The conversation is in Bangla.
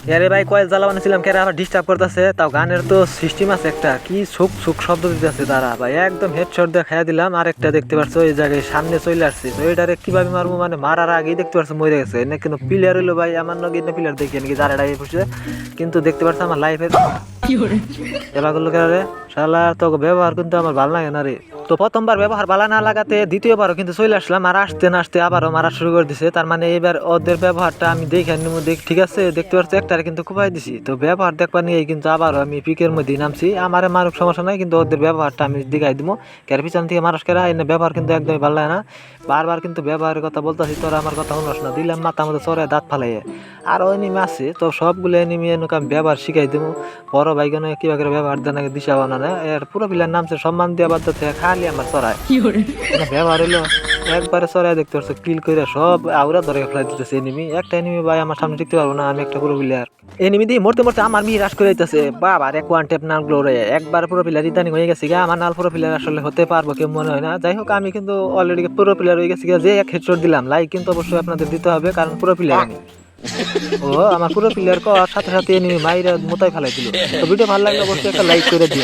আরে ভাই কয়েল জ্বালা বানিয়েছিলাম কেন আবার ডিস্টার্ব করতেছে? তাও গানের তো সিস্টেম আছে একটা। কি সুখ সুখ শব্দ দিতেছে তারা। ভাই একদম হেডশট দিয়ে খাইয়া দিলাম আর একটা দেখতে পারছ এই জায়গায় সামনে চলে আসছে। তো এটারে কীভাবে মারবো? মানে মারার আগেই দেখতে পারছ মরে গেছে। এনে কিন্তু প্লেয়ার হইল ভাই আমার নগে এনে প্লেয়ার দেখি নাকি যারা ডাই বসে কিন্তু দেখতে পারছ আমার লাইফের এবার করল কেন রে? শালা তো ব্যবহার কিন্তু আমার ভালো লাগে না রে। তো প্রথমবার ব্যবহার ভালো না লাগাতে দ্বিতীয়বারও কিন্তু চলে আসলাম আর আসতে না আসতে আবারও মারা শুরু করে দিছে। তার মানে এবার ওদের ব্যবহারটা আমি দেখে নিমু দেখ ঠিক আছে? দেখতে পাচ্ছি একটারে কিন্তু খুবাই দিছি। তো ব্যবহার দেখবার নিয়ে কিন্তু আবারও আমি পিকের মধ্যে নামছি। আমার মারুক সমস্যা নাই, কিন্তু ওদের ব্যবহারটা আমি দেখাই দিব। কের পিছন থেকে মানুষ কেরা এনে ব্যবহার কিন্তু একদমই ভালো লাগে না। বারবার কিন্তু ব্যবহারের কথা বলতেছি, তোরা আমার কথা শুনস না। দিলাম মাথা মতো চড়ে দাঁত ফালাইয়ে। আর ওই নিমে আছে, তো সবগুলো এনিমি এনেকে আমি ব্যবহার শিখাই দেবো। বড় ভাইগনে কিবা করে ব্যবহার দেন দিশা বানানো। এর পুরো পিলার নামছে সম্মান দেওয়া বাদ থেকে খালি আমার চড়ায় ব্যবহার হইল একবারে দেখতে পারছ কিল করে সব আউরা ধরে ফেলাই দিতেছে এনিমি একটা এনিমি ভাই আমার সামনে টিকতে পারব না আমি একটা পুরো প্লেয়ার এনিমি দিয়ে মরতে মরতে আমার মি হ্রাস করে দিতেছে। বাবা এক ওয়ান টেপ নাল গ্লোরে একবার পুরো প্লেয়ার হয়ে গেছে গা আমার নাল পুরো প্লেয়ার আসলে হতে পারব কেউ মনে হয় না। যাই হোক আমি কিন্তু অলরেডি পুরো প্লেয়ার হয়ে গেছি গা, যে এক হেডশট দিলাম। লাইক কিন্তু অবশ্যই আপনাদের দিতে হবে কারণ পুরো প্লেয়ার আমি ও আমার পুরো প্লেয়ার করার সাথে সাথে এনিমি মাইরা মোতাই ফেলাই দিল। তো ভিডিও ভালো লাগলে অবশ্যই একটা লাইক করে দিন